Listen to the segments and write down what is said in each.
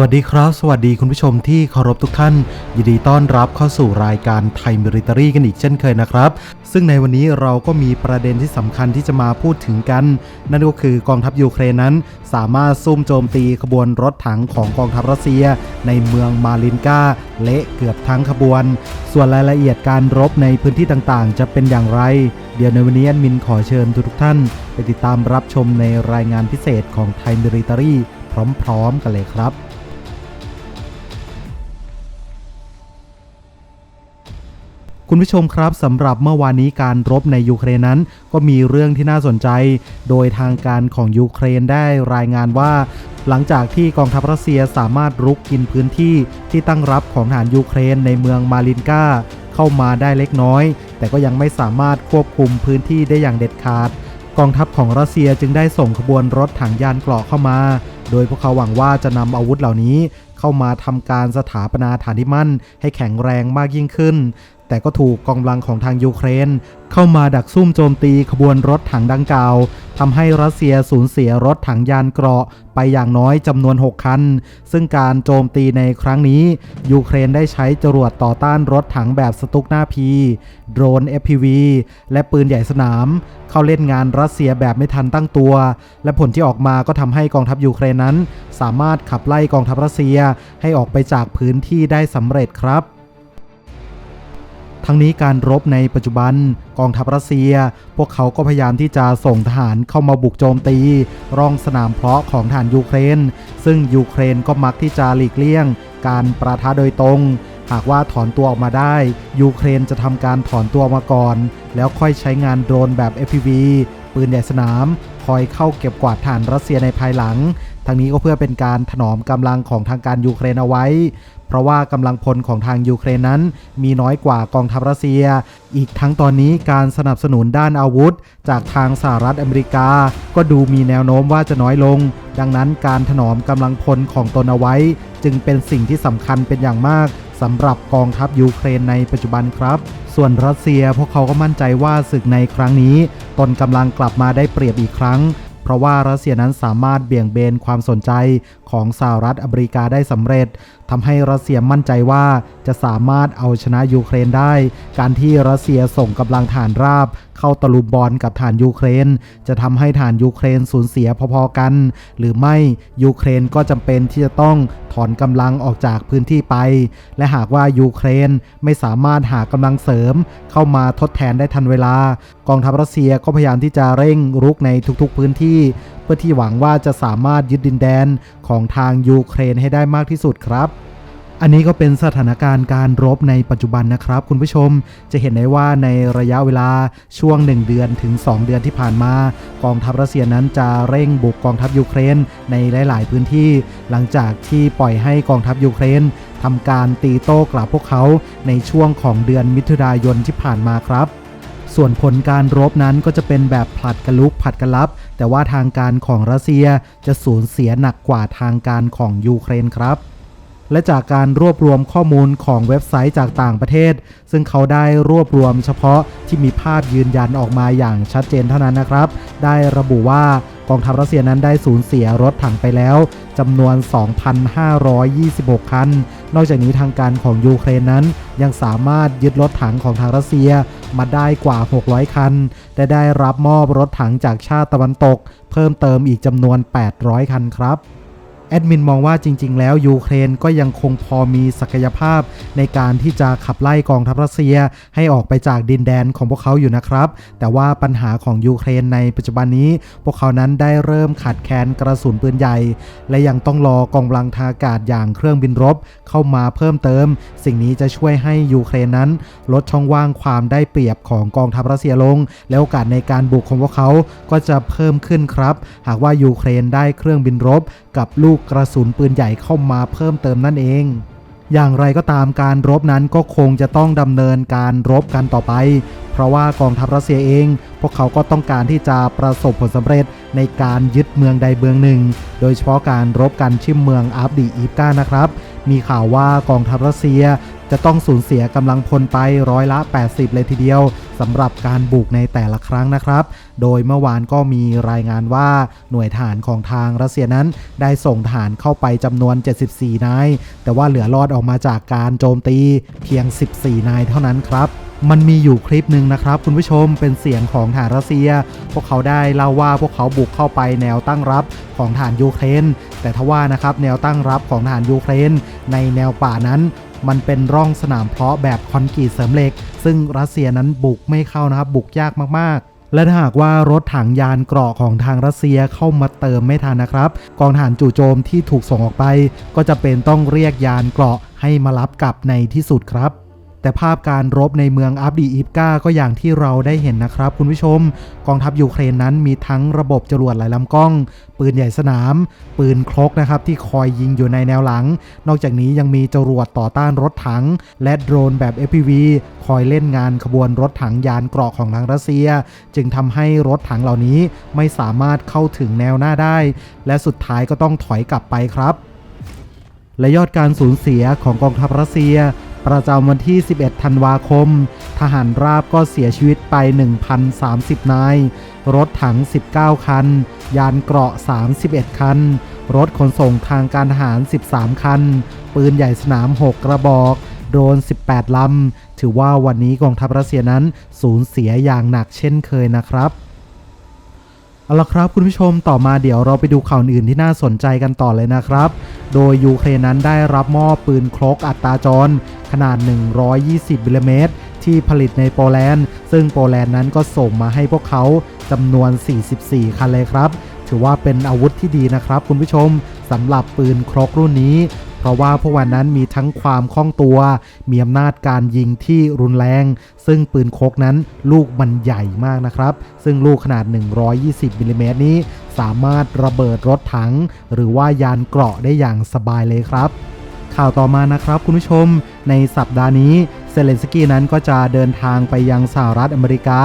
วัสดีครับ สวัสดีคุณผู้ชมที่เคารพทุกท่าน ยินดีต้อนรับเข้าสู่รายการไทยมิริตรีกันอีกเช่นเคยนะครับ ซึ่งในวันนี้เราก็มีประเด็นที่สำคัญที่จะมาพูดถึงกัน นั่นก็คือกองทัพยูเครนนั้น สามารถซุ่มโจมตีขบวนรถถังของกองทัพรัสเซีย ในเมืองมาลินกาเละเกือบทั้งขบวน ส่วนรายละเอียดการรบในพื้นที่ต่างๆ จะเป็นอย่างไร เดี๋ยวในวันนี้แอดมินขอเชิญทุกท่าน ไปติดตามรับชมในรายงานพิเศษของไทยมิริตรีพร้อม ๆ กันเลยครับ คุณผู้ชมครับสำหรับเมื่อวานนี้การรบในยูเครนนั้น ก็มีเรื่องที่น่าสนใจ โดยทางการของยูเครนได้รายงานว่า หลังจากที่กองทัพรัสเซียสามารถรุกกินพื้นที่ที่ตั้งรับของทหารยูเครนในเมืองมาลินกาเข้ามาได้เล็กน้อย แต่ก็ยังไม่สามารถควบคุมพื้นที่ได้อย่างเด็ดขาด กองทัพของรัสเซียจึงได้ส่งขบวนรถถังยานเกราะเข้ามา โดยพวกเขาหวังว่าจะนำอาวุธเหล่านี้เข้ามาทำการสถาปนาฐานที่มั่นให้แข็งแรงมากยิ่งขึ้น แต่ก็ถูกกองกำลังของทางยูเครน เข้ามาดักซุ่มโจมตีขบวนรถถังดังกล่าวทำให้รัสเซียสูญเสียรถถังยานเกราะไปอย่างน้อยจำนวน 6 คัน ซึ่งการโจมตีในครั้งนี้ ยูเครนได้ใช้จรวดต่อต้านรถถังแบบสตุกหน้าพี โดรน FPV และปืนใหญ่สนาม เข้าเล่นงานรัสเซียแบบไม่ทันตั้งตัว และผลที่ออกมาก็ทำให้กองทัพยูเครนนั้น สามารถขับไล่กองทัพรัสเซียให้ออกไปจากพื้นที่ได้สำเร็จครับ ทั้งนี้การรบในปัจจุบันกองทัพรัสเซีย พวกเขาก็พยายามที่จะส่งทหารเข้ามาบุกโจมตี ร่องสนามเพาะของฐานยูเครน ซึ่งยูเครนก็มักที่จะหลีกเลี่ยง การประทะโดยตรง หากว่าถอนตัวออกมาได้ ยูเครนจะทำการถอนตัวมาก่อน แล้วค่อยใช้งานโดรนแบบ FPV ปืนใหญ่สนาม คอยเข้าเก็บกวาดฐานรัสเซียในภายหลัง ทั้งนี้ก็เพื่อเป็นการถนอมกำลังของทางการยูเครนเอาไว้ เพราะว่ากำลังพลของทางยูเครนนั้น มีน้อยกว่ากองทัพรัสเซีย อีกทั้งตอนนี้การสนับสนุนด้านอาวุธ จากทางสหรัฐอเมริกา ก็ดูมีแนวโน้มว่าจะน้อยลง ดังนั้นการถนอมกำลังพลของตนเอาไว้ จึงเป็นสิ่งที่สำคัญเป็นอย่างมากสำหรับกองทัพยูเครนในปัจจุบันครับ ส่วนรัสเซียพวกเขาก็มั่นใจว่าศึกในครั้งนี้ ตนกำลังกลับมาได้เปรียบอีกครั้ง เพราะว่ารัสเซียนั้นสามารถเบี่ยงเบนความสนใจของสหรัฐอเมริกาได้สำเร็จทำให้รัสเซียมั่นใจว่าจะสามารถเอาชนะยูเครนได้ การที่รัสเซียส่งกำลังฐานราบ เข้าตะลุมบอลกับฐานยูเครน จะทำให้ฐานยูเครนสูญเสียพอๆกัน หรือไม่ยูเครนก็จำเป็นที่จะต้องถอนกำลังออกจากพื้นที่ไป และหากว่ายูเครนไม่สามารถหากำลังเสริม เข้ามาทดแทนได้ทันเวลา กองทัพรัสเซียก็พยายามที่จะเร่งรุกในทุกๆพื้นที่ เพื่อที่หวังว่าจะสามารถยึดดินแดนของทางยูเครนให้ได้มากที่สุดครับ อันนี้ก็เป็นสถานการณ์การรบในปัจจุบันนะครับ คุณผู้ชมจะเห็นได้ว่าในระยะเวลาช่วง 1 เดือนถึง 2 เดือนที่ผ่านมา กองทัพรัสเซียนั้นจะเร่งบุกกองทัพยูเครนในหลาย ๆ พื้นที่ หลังจากที่ปล่อยให้กองทัพยูเครนทำการตีโต้กลับพวกเขาในช่วงของเดือนมิถุนายนที่ผ่านมาครับส่วนผลการรบนั้นก็จะเป็นแบบผลัดกันลุกผลัดกันรับ แต่ว่าทางการของรัสเซียจะสูญเสียหนักกว่าทางการของยูเครนครับ และจากการรวบรวมข้อมูลของเว็บไซต์จากต่างประเทศ ซึ่งเขาได้รวบรวมเฉพาะที่มีภาพยืนยันออกมาอย่างชัดเจนเท่านั้นนะครับ ได้ระบุว่ากองทัพรัสเซียนั้นได้สูญเสียรถถังไปแล้วจำนวน 2,526 คัน นอกจากนี้ทางการของยูเครนนั้น ยังสามารถยึดรถถังของทางรัสเซียมาได้กว่า 600 คัน และได้รับมอบรถถังจากชาติตะวันตก เพิ่มเติมอีกจำนวน 800 คันครับ แอดมินมองว่าจริง ๆ แล้วยูเครนก็ยังคงพอมีศักยภาพ ในการที่จะขับไล่กองทัพรัสเซียให้ออกไปจากดินแดนของพวกเขาอยู่นะครับ แต่ว่าปัญหาของยูเครนในปัจจุบันนี้ พวกเขานั้นได้เริ่มขาดแคลนกระสุนปืนใหญ่ และยังต้องรอกองกำลังทางอากาศอย่างเครื่องบินรบเข้ามาเพิ่มเติม สิ่งนี้จะช่วยให้ยูเครนนั้น ลดช่องว่างความได้เปรียบของกองทัพรัสเซียลง และโอกาสในการบุกของพวกเขาก็จะเพิ่มขึ้นครับ หากว่ายูเครนได้เครื่องบินรบ กับลูกกระสุนปืนใหญ่เข้ามาเพิ่มเติมนั่นเอง อย่างไรก็ตามการรบนั้นก็คงจะต้องดำเนินการรบกันต่อไป เพราะว่ากองทัพรัสเซียเอง พวกเขาก็ต้องการที่จะประสบผลสำเร็จในการยึดเมืองใดเมืองหนึ่ง โดยเฉพาะการรบกันชิมเมืองอัฟดีอีฟกานะครับ มีข่าวว่ากองทัพรัสเซีย จะต้องสูญเสียกำลังพลไปร้อยละ 80 เลยทีเดียวสำหรับการบุกในแต่ละครั้งนะครับ โดยเมื่อวานก็มีรายงานว่าหน่วยทหารของทางรัสเซียนั้น ได้ส่งทหารเข้าไปจำนวน 74 นาย แต่ว่าเหลือรอดออกมาจากการโจมตีเพียง 14 นายเท่านั้นครับมันมีอยู่คลิปหนึ่งนะครับ คุณผู้ชมเป็นเสียงของฐานรัสเซีย พวกเขาได้เล่าว่าพวกเขาบุกเข้าไปแนวตั้งรับของฐานยูเครน แต่ทว่านะครับแนวตั้งรับของฐานยูเครน ในแนวป่านั้น มันเป็นร่องสนามเพาะแบบคอนกรีตเสริมเหล็ก ซึ่งรัสเซียนั้นบุกไม่เข้านะครับบุกยากมากๆและถ้าหากว่ารถถังยานเกราะของทางรัสเซียเข้ามาเติมไม่ทันนะครับ กองทหารจู่โจมที่ถูกส่งออกไป ก็จะเป็นต้องเรียกยานเกราะให้มารับกลับในที่สุดครับ แต่ภาพการรบในเมืองอับดีอีฟกาก็อย่างที่เราได้เห็นนะครับคุณผู้ชม กองทัพยูเครนนั้นมีทั้งระบบจรวดหลายลำกล้อง ปืนใหญ่สนาม ปืนครกนะครับที่คอยยิงอยู่ในแนวหลัง นอกจากนี้ยังมีจรวดต่อต้านรถถัง และโดรนแบบ FPV คอยเล่นงานขบวนรถถังยานเกราะของทางรัสเซีย จึงทำให้รถถังเหล่านี้ไม่สามารถเข้าถึงแนวหน้าได้ และสุดท้ายก็ต้องถอยกลับไปครับ และยอดการสูญเสียของกองทัพรัสเซีย ประจำวันที่ 11 ธันวาคม ทหารราบก็เสียชีวิตไป 1,030 นาย รถถัง 19 คัน ยานเกราะ 31 คัน รถขนส่งทางการทหาร 13 คัน ปืนใหญ่สนาม 6 กระบอกโดรน18 ลำ ถือว่าวันนี้กองทัพรัสเซียนั้นสูญเสียอย่างหนักเช่นเคยนะครับ เอาละครับคุณผู้ชมต่อมาเดี๋ยวเราไปดูข่าวอื่นที่น่าสนใจกันต่อเลยนะครับ โดยยูเครนนั้นได้รับมอบปืนครกอัตราจร ขนาด 120มิลลิเมตรที่ผลิตในโปแลนด์ ซึ่งโปแลนด์นั้นก็ส่งมาให้พวกเขาจำนวน 44 คันเลยครับ ถือว่าเป็นอาวุธที่ดีนะครับคุณผู้ชมสำหรับปืนครกรุ่นนี้ เพราะว่าพวกวันนั้นมีทั้งความคล่องตัว มีอำนาจการยิงที่รุนแรง ซึ่งปืนโคกนั้นลูกมันใหญ่มากนะครับ ซึ่งลูกขนาด 120มิลลิเมตรนี้ สามารถระเบิดรถถัง หรือว่ายานเกราะได้อย่างสบายเลยครับข่าวต่อมานะครับคุณผู้ชมในสัปดาห์นี้เซเลนสกี้นั้นก็จะเดินทางไปยังสหรัฐอเมริกา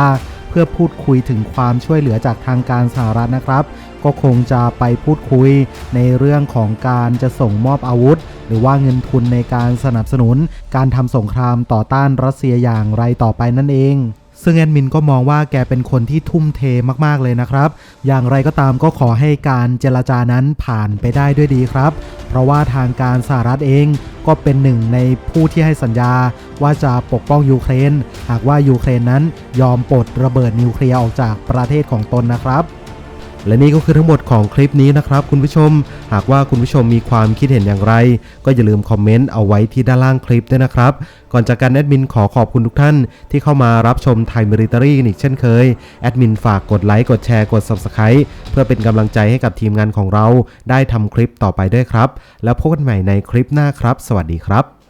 พื่อพูดคุยถึงความช่วยเหลือจากทางการสหรัฐนะครับ ก็คงจะไปพูดคุยในเรื่องของการจะส่งมอบอาวุธ หรือว่าเงินทุนในการสนับสนุน การทำสงครามต่อต้านรัสเซียอย่างไรต่อไปนั่นเอง ซึ่งแอดมินก็มองว่าแกเป็นคนที่ทุ่มเทมากๆเลยนะครับ อย่างไรก็ตามก็ขอให้การเจรจานั้นผ่านไปได้ด้วยดีครับ เพราะว่าทางการสหรัฐเองก็เป็นหนึ่งในผู้ที่ให้สัญญาว่าจะปกป้องยูเครน หากว่ายูเครนนั้นยอมปลดระเบิดนิวเคลียร์ออกจากประเทศของตนนะครับ และนี่ก็คือทั้งหมดของคลิปนี้นะครับคุณผู้ชม หากว่าคุณผู้ชมมีความคิดเห็นอย่างไร ก็อย่าลืมคอมเมนต์เอาไว้ที่ด้านล่างคลิปด้วยนะครับ ก่อนจากการแอดมินขอขอบคุณทุกท่านที่เข้ามารับชมไทยมิริตารีอีกเช่นเคย แอดมินฝากกดไลค์ กดแชร์ กด Subscribe เพื่อเป็นกำลังใจให้กับทีมงานของเรา ได้ทำคลิปต่อไปด้วยครับ แล้วพบกันใหม่ในคลิปหน้าครับ สวัสดีครับ